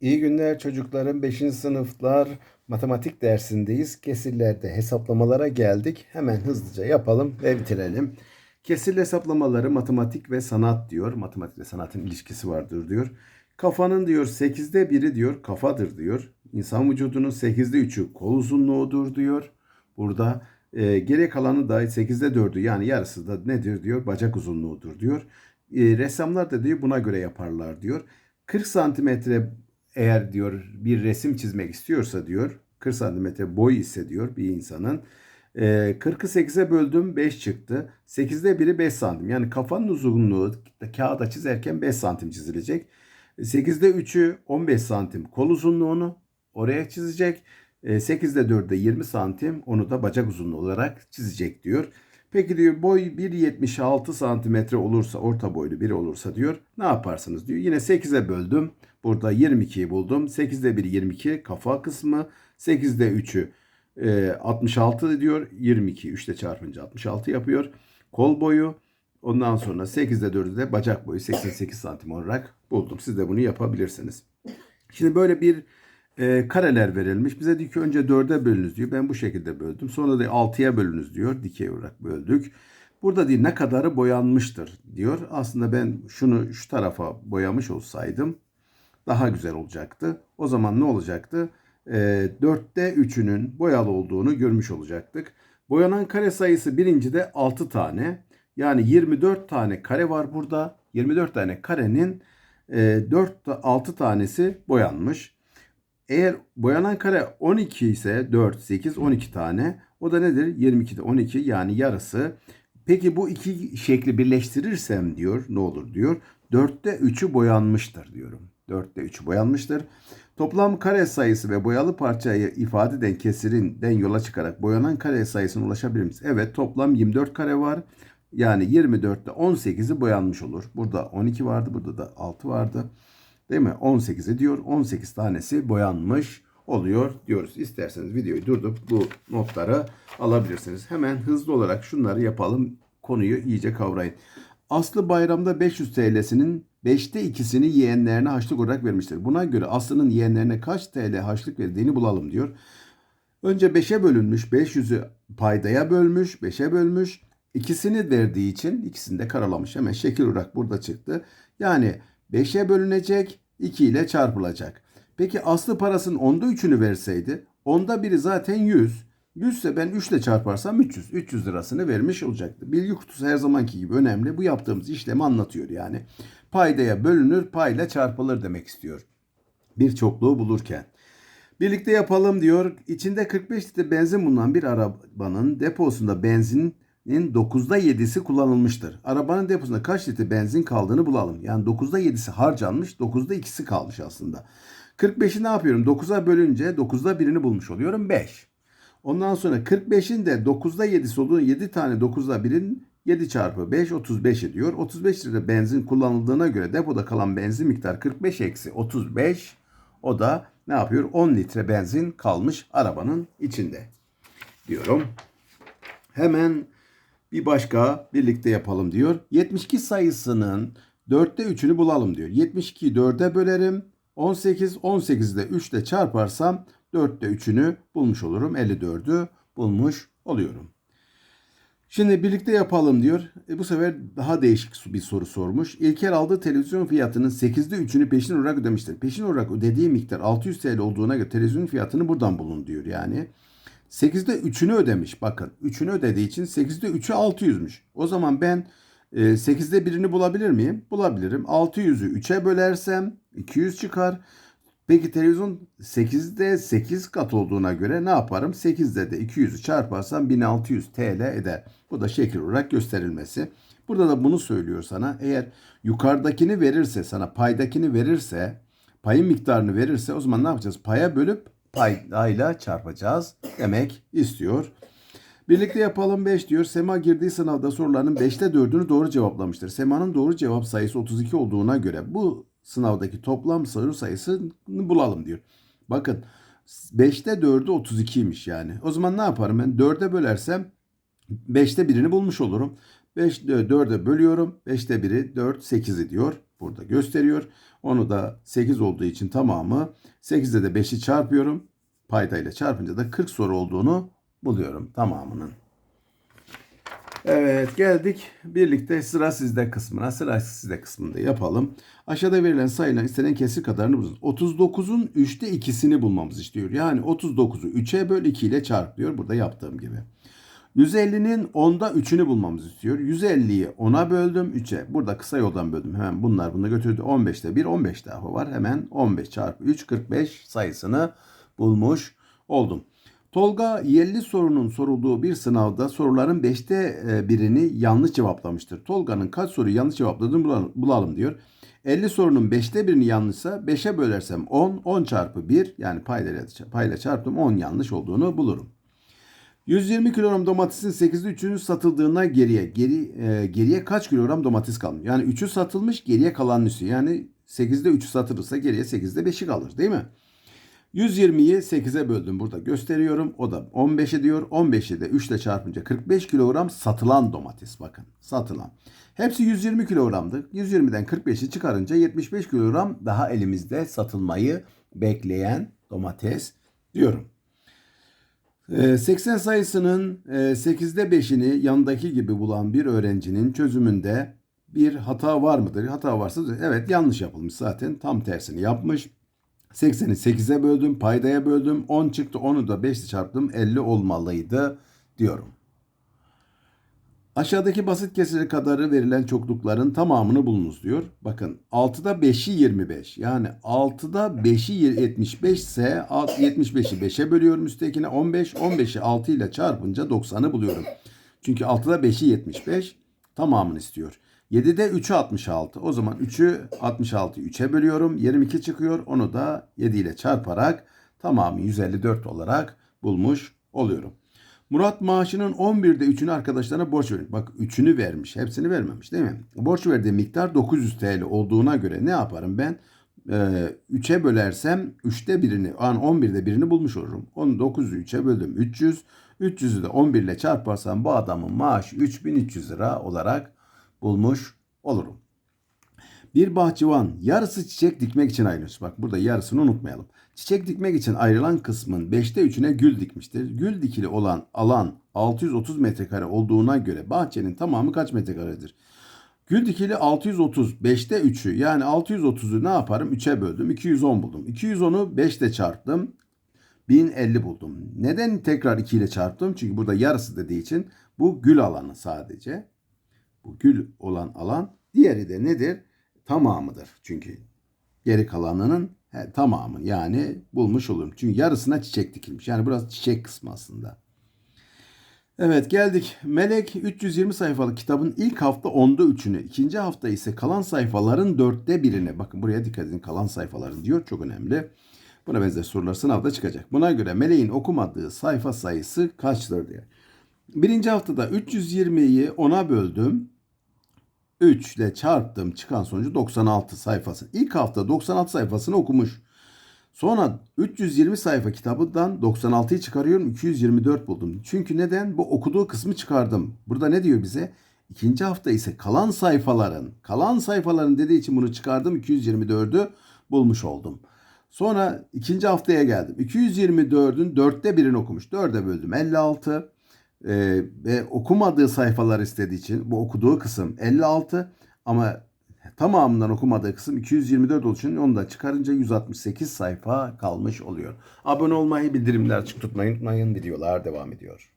İyi günler çocuklarım. 5. sınıflar matematik dersindeyiz. Kesirlerde hesaplamalara geldik. Hemen hızlıca yapalım ve bitirelim. Kesir hesaplamaları matematik ve sanat diyor. Matematik ve sanatın ilişkisi vardır diyor. Kafanın diyor 8'de biri diyor kafadır diyor. İnsan vücudunun 8'de 3'ü kol uzunluğudur diyor. Burada e, geri kalanı da 8'de 4'ü yani yarısı da nedir diyor bacak uzunluğudur diyor. E, ressamlar da diyor buna göre yaparlar diyor. 40 santimetre eğer diyor bir resim çizmek istiyorsa diyor 40 santimetre boy ise diyor bir insanın e, 40'ı 8'e böldüm 5 çıktı. 8'de biri 5 santim. Yani kafanın uzunluğu kağıda çizerken 5 santim çizilecek. 8'de 3'ü 15 santim kol uzunluğunu oraya çizecek. E, 8'de 4'de 20 santim onu da bacak uzunluğu olarak çizecek diyor. Peki diyor boy 1.76 santimetre olursa orta boylu biri olursa diyor ne yaparsınız diyor. Yine 8'e böldüm. Burada 22'yi buldum. 8'de 1 22 kafa kısmı. 8'de 3'ü e, 66 diyor. 22 3'te çarpınca 66 yapıyor. Kol boyu. Ondan sonra 8'de 4'ü de bacak boyu 88 santim olarak buldum. Siz de bunu yapabilirsiniz. Şimdi böyle bir e, kareler verilmiş. Bize diyor ki önce 4'e bölünüz diyor. Ben bu şekilde böldüm. Sonra da 6'ya bölünüz diyor. Dikey olarak böldük. Burada değil ne kadarı boyanmıştır diyor. Aslında ben şunu şu tarafa boyamış olsaydım daha güzel olacaktı. O zaman ne olacaktı? E, 4'te 3'ünün boyalı olduğunu görmüş olacaktık. Boyanan kare sayısı birincide 6 tane. Yani 24 tane kare var burada. 24 tane karenin e, 4 6 tanesi boyanmış. Eğer boyanan kare 12 ise 4, 8, 12 tane. O da nedir? 22'de 12 yani yarısı. Peki bu iki şekli birleştirirsem diyor ne olur diyor. 4'te 3'ü boyanmıştır diyorum. 4'te 3'ü boyanmıştır. Toplam kare sayısı ve boyalı parçayı ifade eden kesirinden yola çıkarak boyanan kare sayısına ulaşabilir miyiz? Evet toplam 24 kare var. Yani 24'te 18'i boyanmış olur. Burada 12 vardı, burada da 6 vardı. Değil mi? 18'i diyor. 18 tanesi boyanmış oluyor diyoruz. İsterseniz videoyu durdurup bu notları alabilirsiniz. Hemen hızlı olarak şunları yapalım. Konuyu iyice kavrayın. Aslı bayramda 500 TL'sinin 5'te ikisini yeğenlerine haçlık olarak vermiştir. Buna göre Aslı'nın yeğenlerine kaç TL haçlık verdiğini bulalım diyor. Önce 5'e bölünmüş. 500'ü paydaya bölmüş. 5'e bölmüş. İkisini verdiği için ikisini de karalamış. Hemen şekil olarak burada çıktı. Yani 5'e bölünecek 2 ile çarpılacak. Peki aslı parasının onda 3'ünü verseydi onda biri zaten 100. 100 ise ben 3 ile çarparsam 300. 300 lirasını vermiş olacaktı. Bilgi kutusu her zamanki gibi önemli. Bu yaptığımız işlemi anlatıyor yani. Paydaya bölünür, payla çarpılır demek istiyor. Bir çokluğu bulurken. Birlikte yapalım diyor. İçinde 45 litre benzin bulunan bir arabanın deposunda benzinin 9'da 7'si kullanılmıştır. Arabanın deposunda kaç litre benzin kaldığını bulalım. Yani 9'da 7'si harcanmış, 9'da 2'si kalmış aslında. 45'i ne yapıyorum? 9'a bölünce 9'da birini bulmuş oluyorum 5. Ondan sonra 45'in de 9'da 7'si olduğunu 7 tane 9'da 1'in 7 çarpı 5 35 ediyor. 35 litre benzin kullanıldığına göre depoda kalan benzin miktarı 45 eksi 35. O da ne yapıyor? 10 litre benzin kalmış arabanın içinde diyorum. Hemen bir başka birlikte yapalım diyor. 72 sayısının 4'te 3'ünü bulalım diyor. 72'yi 4'e bölerim. 18, 18'i de 3 ile çarparsam 4'te 3'ünü bulmuş olurum. 54'ü bulmuş oluyorum. Şimdi birlikte yapalım diyor. E bu sefer daha değişik bir soru sormuş. İlker aldığı televizyon fiyatının 8'de 3'ünü peşin olarak ödemiştir. Peşin olarak ödediği miktar 600 TL olduğuna göre televizyon fiyatını buradan bulun diyor yani. 8'de 3'ünü ödemiş. Bakın 3'ünü ödediği için 8'de 3'ü 600'müş. O zaman ben 8'de birini bulabilir miyim? Bulabilirim. 600'ü 3'e bölersem 200 çıkar. Peki televizyon 8'de 8 kat olduğuna göre ne yaparım? 8'de de 200'ü çarparsam 1600 TL eder. Bu da şekil olarak gösterilmesi. Burada da bunu söylüyor sana. Eğer yukarıdakini verirse sana paydakini verirse payın miktarını verirse o zaman ne yapacağız? Paya bölüp paydayla çarpacağız demek istiyor. Birlikte yapalım 5 diyor. Sema girdiği sınavda sorularının 5'te 4'ünü doğru cevaplamıştır. Sema'nın doğru cevap sayısı 32 olduğuna göre bu sınavdaki toplam soru sayısını bulalım diyor. Bakın 5'te 4'ü 32'ymiş yani. O zaman ne yaparım ben? 4'e bölersem 5'te birini bulmuş olurum. 5 4'e bölüyorum. 5'te biri 4 8 ediyor. burada gösteriyor. Onu da 8 olduğu için tamamı 8'de de 5'i çarpıyorum. Paydayla çarpınca da 40 soru olduğunu buluyorum tamamının. Evet geldik birlikte sıra sizde kısmına. Sıra sizde kısmında yapalım. Aşağıda verilen sayıların istenen kesir kadarını bulun. 39'un 3'te 2'sini bulmamızı istiyor. Yani 39'u 3'e böl 2 ile çarp. Burada yaptığım gibi. 150'nin 10'da 3'ünü bulmamızı istiyor. 150'yi 10'a böldüm 3'e. Burada kısa yoldan böldüm. Hemen bunlar bunu götürdü. 15'te 1 15 daha var. Hemen 15 çarpı 3 45 sayısını bulmuş oldum. Tolga Yelli sorunun sorulduğu bir sınavda soruların 5'te e, birini yanlış cevaplamıştır. Tolga'nın kaç soruyu yanlış cevapladığını bulalım diyor. 50 sorunun 5'te birini yanlışsa 5'e bölersem 10, 10 çarpı 1 yani payla, payla çarptım 10 yanlış olduğunu bulurum. 120 kilogram domatesin 8'de 3'ünün satıldığına geriye geri e, geriye kaç kilogram domates kalmış? Yani 3'ü satılmış geriye kalan üstü. Yani 8'de 3'ü satılırsa geriye 8'de 5'i kalır değil mi? 120'yi 8'e böldüm burada gösteriyorum. O da 15 ediyor. 15'i de 3 ile çarpınca 45 kilogram satılan domates bakın. Satılan. Hepsi 120 kilogramdı. 120'den 45'i çıkarınca 75 kilogram daha elimizde satılmayı bekleyen domates diyorum. Ee, 80 sayısının e, 8'de 5'ini yanındaki gibi bulan bir öğrencinin çözümünde bir hata var mıdır? Hata varsa evet yanlış yapılmış zaten. Tam tersini yapmış. 80'i 8'e böldüm, paydaya böldüm. 10 çıktı, onu da 5 ile çarptım. 50 olmalıydı diyorum. Aşağıdaki basit kesiri kadarı verilen çoklukların tamamını bulunuz diyor. Bakın 6'da 5'i 25. Yani 6'da 5'i 75 ise 75'i 5'e bölüyorum üsttekine 15. 15'i 6 ile çarpınca 90'ı buluyorum. Çünkü 6'da 5'i 75 tamamını istiyor. 7'de 3'ü 66. O zaman 3'ü 66'yı 3'e bölüyorum. 22 çıkıyor. Onu da 7 ile çarparak tamamı 154 olarak bulmuş oluyorum. Murat maaşının 11'de 3'ünü arkadaşlarına borç vermiş. Bak 3'ünü vermiş. Hepsini vermemiş değil mi? Borç verdiği miktar 900 TL olduğuna göre ne yaparım ben? Ee, 3'e bölersem 3'te birini, an 11'de birini bulmuş olurum. Onu 900'ü 3'e böldüm 300. 300'ü de 11 ile çarparsam bu adamın maaşı 3300 lira olarak bulmuş olurum. Bir bahçıvan yarısı çiçek dikmek için ayrılmış. Bak burada yarısını unutmayalım. Çiçek dikmek için ayrılan kısmın 5'te 3'üne gül dikmiştir. Gül dikili olan alan 630 metrekare olduğuna göre bahçenin tamamı kaç metrekaredir? Gül dikili 630, 5'te 3'ü yani 630'u ne yaparım? 3'e böldüm. 210 buldum. 210'u 5 ile çarptım. 1050 buldum. Neden tekrar 2 ile çarptım? Çünkü burada yarısı dediği için bu gül alanı sadece. Bu gül olan alan. Diğeri de nedir? Tamamıdır. Çünkü geri kalanının he, tamamı yani bulmuş olurum. Çünkü yarısına çiçek dikilmiş. Yani burası çiçek kısmı aslında. Evet geldik. Melek 320 sayfalık kitabın ilk hafta 10'da 3'ünü, ikinci hafta ise kalan sayfaların 4'te birini. Bakın buraya dikkat edin kalan sayfaların diyor. Çok önemli. Buna benzer sorular sınavda çıkacak. Buna göre Meleğin okumadığı sayfa sayısı kaçtır diyor. Birinci haftada 320'yi 10'a böldüm. 3 ile çarptım çıkan sonucu 96 sayfası. İlk hafta 96 sayfasını okumuş. Sonra 320 sayfa kitabından 96'yı çıkarıyorum 224 buldum. Çünkü neden? Bu okuduğu kısmı çıkardım. Burada ne diyor bize? İkinci hafta ise kalan sayfaların, kalan sayfaların dediği için bunu çıkardım 224'ü bulmuş oldum. Sonra ikinci haftaya geldim. 224'ün dörtte birini okumuş. 4'e böldüm 56 e, ve okumadığı sayfalar istediği için bu okuduğu kısım 56 ama tamamından okumadığı kısım 224 olduğu onu da çıkarınca 168 sayfa kalmış oluyor. Abone olmayı, bildirimler açık tutmayı unutmayın. Videolar devam ediyor.